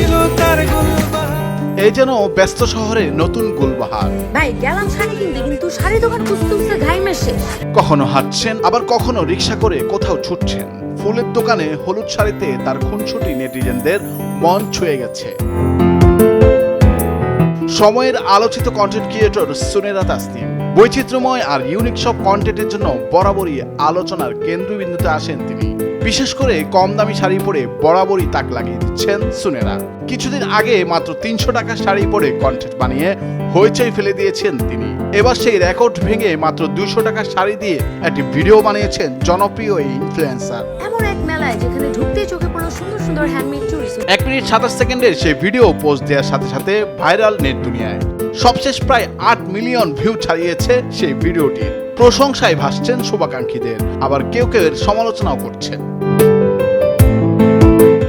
ছিল তার গুলবাহার। এই যেন ব্যস্ত শহরে নতুন গুলবাহার। ভাই গেলাম শাড়ি কিনতে কিন্তু শাড়ি দোকান খুঁজতে খুঁজতে কখনো হাঁটছেন আবার কখনো রিক্সা করে কোথাও ছুটছেন। ফুলের দোকানে হলুদ শাড়িতে তার খুনছুটি নেটিজেনদের মন ছুঁয়ে গেছে। সময়ের আলোচিত কন্টেন্ট ক্রিয়েটর সুনেরা তাসনিম। বৈচিত্র্যময় আর ইউনিক সব কন্টেন্টের জন্য বরাবরই আলোচনার কেন্দ্রবিন্দুতে আসেন তিনি। বিশেষ করে কম দামি শাড়ি পরে বরাবরই তাক লাগিয়ে দিচ্ছেন সুনেরা। কিছুদিন আগে মাত্র তিনশো টাকা শাড়ি পরে কন্টেন্ট বানিয়ে হইচই ফেলে দিয়েছেন তিনি। এবার সেই রেকর্ড ভেঙে মাত্র দুশো টাকা শাড়ি দিয়ে একটি ভিডিও বানিয়েছেন জনপ্রিয় এই ইনফ্লুয়েন্সার এমন এক মেলায় যেখানে ঢুকতেই চোখে সুন্দর সুন্দর হ্যান্ডমেড চুড়ি। এক মিনিট সাতাশ সেকেন্ডের সেই ভিডিও পোস্ট দেওয়ার সাথে সাথে ভাইরাল নেট দুনিয়ায়। সবশেষ প্রায় আট মিলিয়ন ভিউ ছাড়িয়েছে সেই ভিডিওটি। প্রশংসায় ভাসছেন শুভাকাঙ্ক্ষীদের। আবার কেউ কেউ এর সমালোচনাও করছেন।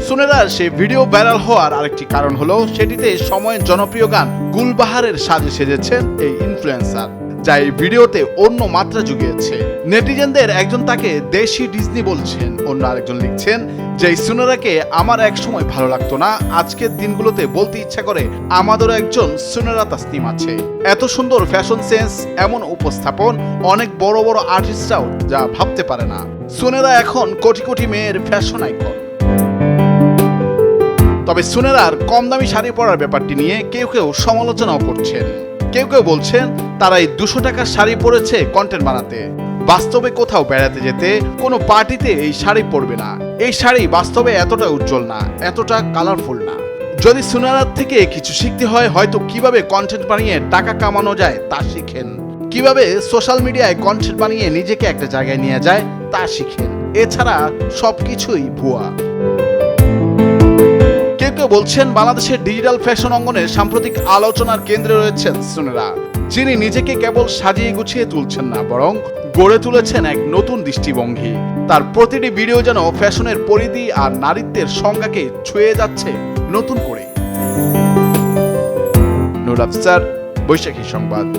সুনেরার সে ভিডিও ভাইরাল হওয়ার আরেকটি কারণ হলো, সেটিতে সময়ের জনপ্রিয় গান গুলবাহারের সাজে সেজেছেন এই ইনফ্লুয়েন্সার যা এই ভিডিওতে অন্য মাত্রা জুগিয়েছে। নেটিজেনদের একজন তাকে দেশি ডিজনি বলছেন, অন্য আরেকজন লিখছেন যে সুনেরাকে আমার এক সময় ভালো লাগতো না, আজকের দিনগুলোতে বলতে ইচ্ছা করে আমাদেরও একজন সুনেরা তাসনিম আছে। এত সুন্দর ফ্যাশন সেন্স, এমন উপস্থাপন, অনেক বড় বড় আর্টিস্টরাও যা ভাবতে পারে না। সুনেরা এখন কোটি কোটি মেয়ের ফ্যাশন আইকন। তবে সুনেরার কম দামি শাড়ি পরার ব্যাপারটি নিয়ে কেউ কেউ সমালোচনাও করছেন। কেউ কেউ বলছেন তারা এই দুশো টাকার শাড়ি পরেছে কন্টেন্ট বানাতে। বাস্তবে কোথাও বেড়াতে যেতে কোনো পার্টিতে এই শাড়ি পরবে না। এই শাড়ি বাস্তবে এতটা উজ্জ্বল না, এতটা কালারফুল না। যদি সুনারার থেকে কিছু শিখতে হয়, হয়তো কীভাবে কন্টেন্ট বানিয়ে টাকা কামানো যায় তা শিখেন। কীভাবে সোশ্যাল মিডিয়ায় কন্টেন্ট বানিয়ে নিজেকে একটা জায়গায় নিয়ে যায় তা শিখেন। এছাড়া সবকিছুই ভুয়া। কেউ কেউ বলছেন বাংলাদেশের ডিজিটাল ফ্যাশন অঙ্গনের সাম্প্রতিক আলোচনার কেন্দ্রে রয়েছেন সুনেরা। যিনি নিজেকে কেবল সাজিয়ে গুছিয়ে তুলছেন না, বরং গড়ে তুলেছেন এক নতুন দৃষ্টিভঙ্গি। তার প্রতিটি ভিডিও যেন ফ্যাশনের পরিধি আর নারীত্বের সংজ্ঞাকে ছুঁয়ে যাচ্ছে নতুন করে নুর আফসার বৈশাখী সংবাদ।